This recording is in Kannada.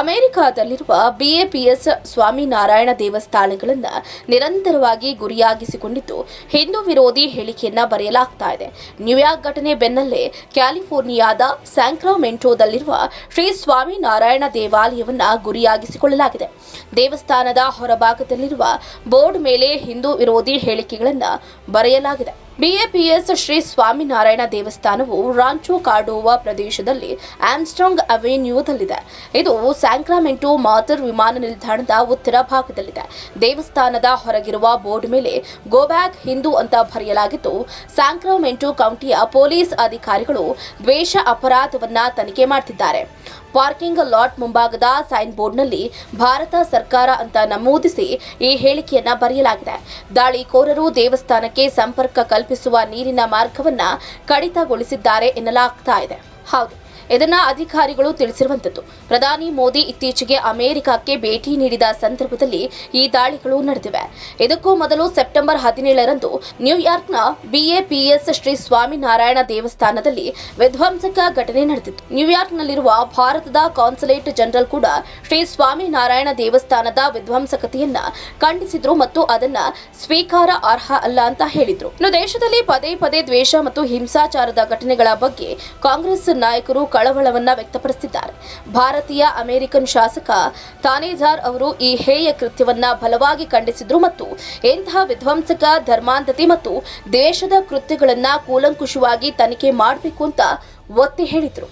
ಅಮೆರಿಕಾದಲ್ಲಿರುವ ಬಿಎಪಿಎಸ್ ಸ್ವಾಮಿನಾರಾಯಣ ದೇವಸ್ಥಾನಗಳನ್ನು ನಿರಂತರವಾಗಿ ಗುರಿಯಾಗಿಸಿಕೊಂಡಿದ್ದು, ಹಿಂದೂ ವಿರೋಧಿ ಹೇಳಿಕೆಯನ್ನು ಬರೆಯಲಾಗ್ತಾ ಇದೆ. ನ್ಯೂಯಾರ್ಕ್ ಘಟನೆ ಬೆನ್ನಲ್ಲೇ ಕ್ಯಾಲಿಫೋರ್ನಿಯಾದ ಸ್ಯಾಂಕ್ರಾಮೆಂಟೋದಲ್ಲಿರುವ ಶ್ರೀ ಸ್ವಾಮಿನಾರಾಯಣ ದೇವಾಲಯವನ್ನು ಗುರಿಯಾಗಿಸಿಕೊಳ್ಳಲಾಗಿದೆ. ದೇವಸ್ಥಾನದ ಹೊರಭಾಗದಲ್ಲಿರುವ ಬೋರ್ಡ್ ಮೇಲೆ ಹಿಂದೂ ವಿರೋಧಿ ಹೇಳಿಕೆಗಳನ್ನು ಬರೆಯಲಾಗಿದೆ. ಬಿಎಪಿಎಸ್ ಶ್ರೀ ಸ್ವಾಮಿನಾರಾಯಣ ದೇವಸ್ಥಾನವು ರಾಂಚೋ ಕಾರ್ಡೋವಾ ಪ್ರದೇಶದಲ್ಲಿ ಆಮ್ಸ್ಟ್ರಾಂಗ್ ಅವೆನ್ಯೂದಲ್ಲಿದೆ. ಇದು ಸ್ಯಾಂಕ್ರಾಮೆಂಟು ಮಾತರ್ ವಿಮಾನ ನಿಲ್ದಾಣದ ಉತ್ತರ ಭಾಗದಲ್ಲಿದೆ. ದೇವಸ್ಥಾನದ ಹೊರಗಿರುವ ಬೋರ್ಡ್ ಮೇಲೆ ಗೋಬ್ಯಾಕ್ ಹಿಂದೂ ಅಂತ ಬರೆಯಲಾಗಿದ್ದು, ಸ್ಯಾಂಕ್ರಾಮೆಂಟು ಕೌಂಟಿಯ ಪೊಲೀಸ್ ಅಧಿಕಾರಿಗಳು ದ್ವೇಷ ಅಪರಾಧವನ್ನ ತನಿಖೆ ಮಾಡ್ತಿದ್ದಾರೆ. ಪಾರ್ಕಿಂಗ್ ಲಾಟ್ ಮುಂಭಾಗದ ಸೈನ್ ಬೋರ್ಡ್ನಲ್ಲಿ ಭಾರತ ಸರ್ಕಾರ ಅಂತ ನಮೂದಿಸಿ ಈ ಹೇಳಿಕೆಯನ್ನ ಬರೆಯಲಾಗಿದೆ. ದಾಳಿಕೋರರು ದೇವಸ್ಥಾನಕ್ಕೆ ಸಂಪರ್ಕ ಕಲ್ಪಿಸುವ ನೀರಿನ ಮಾರ್ಗವನ್ನ ಕಡಿತಗೊಳಿಸಿದ್ದಾರೆ ಎನ್ನಲಾಗ್ತಾ ಇದೆ. ಹೌದು. ಇದನ್ನ ಅಧಿಕಾರಿಗಳು ತಿಳಿಸಿರುವಂತದ್ದು. ಪ್ರಧಾನಿ ಮೋದಿ ಇತ್ತೀಚೆಗೆ ಅಮೆರಿಕಕ್ಕೆ ಭೇಟಿ ನೀಡಿದ ಸಂದರ್ಭದಲ್ಲಿ ಈ ದಾಳಿಗಳು ನಡೆದಿವೆ. ಇದಕ್ಕೂ ಮೊದಲು ಸೆಪ್ಟೆಂಬರ್ ಹದಿನೇಳರಂದು ನ್ಯೂಯಾರ್ಕ್ನ ಬಿಎಪಿಎಸ್ ಶ್ರೀ ಸ್ವಾಮಿನಾರಾಯಣ ದೇವಸ್ಥಾನದಲ್ಲಿ ವಿಧ್ವಂಸಕ ಘಟನೆ ನಡೆದಿತ್ತು. ನ್ಯೂಯಾರ್ಕ್ನಲ್ಲಿರುವ ಭಾರತದ ಕಾನ್ಸುಲೇಟ್ ಜನರಲ್ ಕೂಡ ಶ್ರೀ ಸ್ವಾಮಿನಾರಾಯಣ ದೇವಸ್ಥಾನದ ವಿಧ್ವಂಸಕತೆಯನ್ನ ಖಂಡಿಸಿದ್ರು ಮತ್ತು ಅದನ್ನ ಸ್ವೀಕಾರ ಅರ್ಹ ಅಲ್ಲ ಅಂತ ಹೇಳಿದ್ರು. ಇನ್ನು ದೇಶದಲ್ಲಿ ಪದೇ ಪದೇ ದ್ವೇಷ ಮತ್ತು ಹಿಂಸಾಚಾರದ ಘಟನೆಗಳ ಬಗ್ಗೆ ಕಾಂಗ್ರೆಸ್ ನಾಯಕರು ಕಳವಳವನ್ನ ವ್ಯಕ್ತಪಡಿಸಿದ್ದಾರೆ. ಭಾರತೀಯ ಅಮೆರಿಕನ್ ಶಾಸಕ ತಾನೇಜಾರ್ ಅವರು ಈ ಹೇಯ ಕೃತ್ಯವನ್ನ ಬಲವಾಗಿ ಖಂಡಿಸಿದ್ರು ಮತ್ತು ಇಂತಹ ವಿಧ್ವಂಸಕ ಧರ್ಮಾಂಧತೆ ಮತ್ತು ದೇಶದ ಕೃತ್ಯಗಳನ್ನ ಕೂಲಂಕುಷವಾಗಿ ತನಿಖೆ ಮಾಡಬೇಕು ಅಂತ ಒತ್ತಿ ಹೇಳಿದ್ರು.